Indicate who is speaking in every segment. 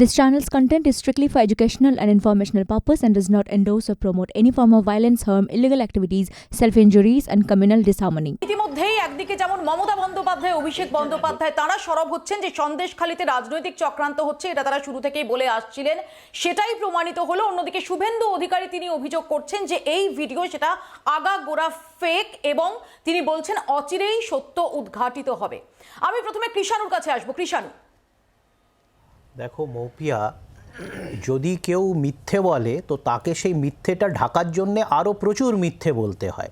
Speaker 1: This channel's content is strictly for educational and informational purpose and does not endorse or promote any form of violence, harm, illegal activities, self-injuries and communal disharmony.
Speaker 2: ইতিমধ্যেই একদিকে যেমন মমতা বন্দ্যোপাধ্যায় অভিষেক বন্দ্যোপাধ্যায় তারা সরব হচ্ছেন যে সন্দেশখালিতে রাজনৈতিক চক্রান্ত হচ্ছে এটা তারা শুরু থেকেই বলে আসছিলেন। সেটাই প্রমাণিত হলো অন্যদিকে শুভেন্দু অধিকারী তিনি অভিযোগ করছেন যে এই ভিডিও সেটা আগা গোড়া ফেক এবং তিনি বলছেন অচিরেই সত্য উদ্ঘাটিত হবে। আমি প্রথমে কৃষাণুর কাছে আসব। কৃষাণু।
Speaker 3: দেখো মৌপিয়া, যদি কেউ মিথ্যে বলে, তো তাকে সেই মিথ্যেটা ঢাকার জন্যে আরও প্রচুর মিথ্যে বলতে হয়।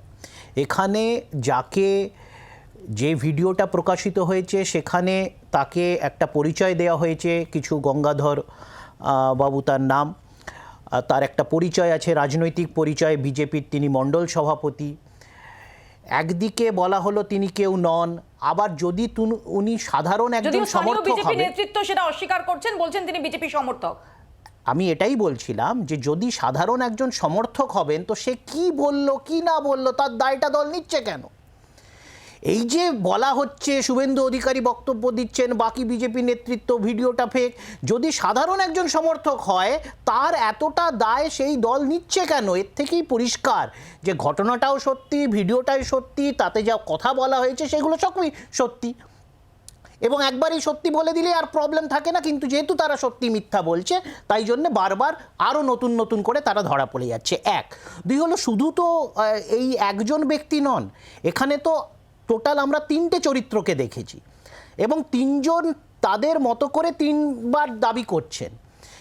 Speaker 3: এখানে যাকে যে ভিডিওটা প্রকাশিত হয়েছে, সেখানে তাকে একটা পরিচয় দেওয়া হয়েছে, কিছু গঙ্গাধর বাবু তার নাম। তার একটা পরিচয় আছে, রাজনৈতিক পরিচয়, বিজেপির তিনি মণ্ডল সভাপতি। একদিকে বলা হলো তিনি কেউ নন আবার যদি উনি সাধারণ একজন সমর্থক হবে
Speaker 2: নেতৃত্ব সেটা অস্বীকার করছেন বলছেন তিনি বিজেপি সমর্থক।
Speaker 3: আমি এটাই বলছিলাম যে যদি সাধারণ একজন সমর্থক হবেন তো সে কি বলল কি না বলল তার দায়টা দল নিচ্ছে কেন? এই যে বলা হচ্ছে, শুভেন্দু অধিকারী বক্তব্য দিচ্ছেন, বাকি বিজেপি নেতৃত্ব ভিডিওটা ফেক যদি সাধারণ একজন সমর্থক হয়, তার এতটা দায় সেই দল নিচ্ছে কেন? এর থেকেই পরিষ্কার যে ঘটনাটাও সত্যি, ভিডিওটাই সত্যি, তাতে যা কথা বলা হয়েছে সেগুলো সবই সত্যি। এবং একবারই সত্যি বলে দিলে আর প্রবলেম থাকে না, কিন্তু যেহেতু তারা সত্যি মিথ্যা বলছে, তাই জন্য বারবার আরও নতুন নতুন করে তারা ধরা পড়ে যাচ্ছে। এক, দুই হলো শুধু তো এই একজন ব্যক্তি নন, এখানে তো টোটাল আমরা তিনটে চরিত্রকে দেখেছি এবং তিনজন তাদের মতো করে তিনবার দাবি করছেন।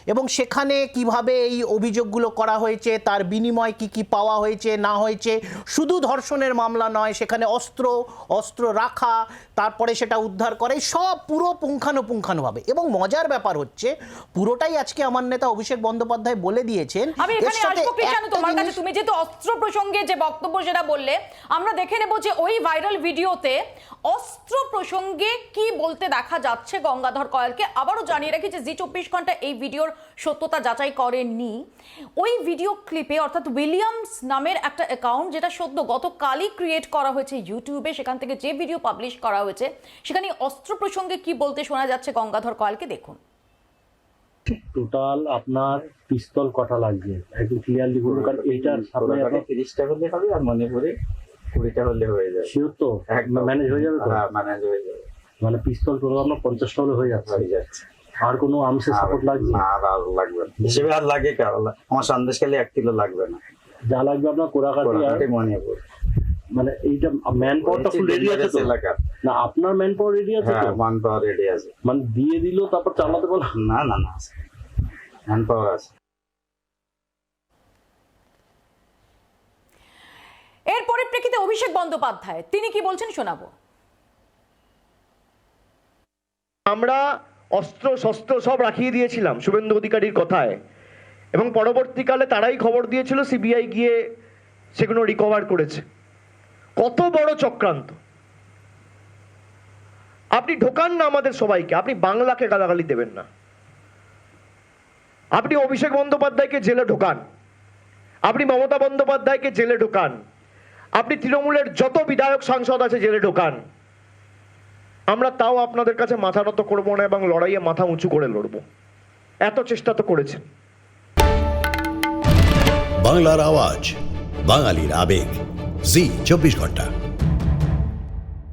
Speaker 3: এবং সেখানে কীভাবে এই অভিযোগগুলো করা হয়েছে তার বিনিময় কি কি পাওয়া হয়েছে না হয়েছে শুধু ধর্ষণের মামলা নয় সেখানে অস্ত্র অস্ত্র রাখা তারপরে সেটা উদ্ধার করে সব পুরো পুঙ্খানুপুঙ্খানুভাবে। এবং মজার ব্যাপার হচ্ছে পুরোটাই আজকে আমার নেতা অভিষেক বন্দ্যোপাধ্যায় বলে দিয়েছেন
Speaker 2: আমি এখানে আসব কৃষাণু তোমার কাছে তুমি যেহেতু অস্ত্র প্রসঙ্গে যে বক্তব্য সেটা বললে আমরা দেখে নেব যে ওই ভাইরাল ভিডিওতে অস্ত্র প্রসঙ্গে কি বলতে দেখা যাচ্ছে গঙ্গাধর কয়ালকে। আবারও জানিয়ে রাখি যে জি চব্বিশ ঘণ্টা এই ভিডিওর সত্যতা যাচাই করেননি। ওই ভিডিও ক্লিপে অর্থাৎ উইলিয়ামস নামের একটা অ্যাকাউন্ট যেটা সদ্য গতকালই ক্রিয়েট করা হয়েছে ইউটিউবে সেখান থেকে যে ভিডিও পাবলিশ করা হয়েছে সেখানে অস্ত্র প্রসঙ্গে কি বলতে শোনা যাচ্ছে গঙ্গাধর কয়ালকে দেখুন।
Speaker 4: টোটাল আপনার পিস্তল কটা লাগবে? একটু ক্লিয়ারলি বলুন কারণ এইটার সামনে
Speaker 5: তিরিশটা হলে হবে আর মণিপুরে কুড়িটা হলে হয়ে যাবে।
Speaker 4: শিওর তো?
Speaker 5: একদম।
Speaker 4: ম্যানেজ হয়ে যাবে তো?
Speaker 5: হ্যাঁ ম্যানেজ হয়ে যাবে।
Speaker 4: মানে পিস্তল টোটাল আপনার পঞ্চাশটা হলে হয়ে যাচ্ছে।
Speaker 5: হয়ে যাচ্ছে।
Speaker 4: আর কোনো
Speaker 5: আর-
Speaker 4: সাপোর্ট লাগবে?
Speaker 5: না আর আর লাগবে না। হিসেবে আর লাগে কে আর লা- আমার সন্দেশখালি এক কিলো লাগবে না।
Speaker 4: যা লাগবে আপনার কোরাকাটি আর মানে এইটা ম্যান পাওয়ারটা ফুল রেডি আছে তো? না আপনার ম্যান পাওয়ার রেডি আছে
Speaker 5: হ্যাঁ
Speaker 4: তো?
Speaker 5: মান পাওয়ার রেডি আছে।
Speaker 4: মানে দিয়ে দিল তারপর চালাতে বলো
Speaker 5: না না না ম্যান পাওয়ার আছে।
Speaker 2: এর পরিপ্রেক্ষিতে অভিষেক বন্দ্যোপাধ্যায় তিনি কি বলছেন শোনাবো?
Speaker 6: আমরা অস্ত্র, শস্ত্র সব রাখিয়ে দিয়েছিলাম শুভেন্দু অধিকারীর কথায়। এবং পরবর্তীকালে তারাই খবর দিয়েছিল, সিবিআই গিয়ে সেগুলো রিকভার করেছে। কত বড় চক্রান্ত। আপনি ঢোকান না আমাদের সবাইকে, আপনি বাংলাকে গালাগালি দেবেন না। আপনি অভিষেক বন্দ্যোপাধ্যায়কে জেলে ঢোকান। আপনি মমতা বন্দ্যোপাধ্যায়কে জেলে ঢোকান। আপনি তৃণমূলের যত বিধায়ক সাংসদ আছে জেলে ঢোকান। আমরা তাও আপনাদের কাছে মাথা নত করব না এবং লড়াইয়ে মাথা উঁচু করে লড়বো। এত চেষ্টা তো করেছেন।
Speaker 7: বাংলার আওয়াজ, বাঙালির আবেগ। জি, চব্বিশ ঘণ্টা।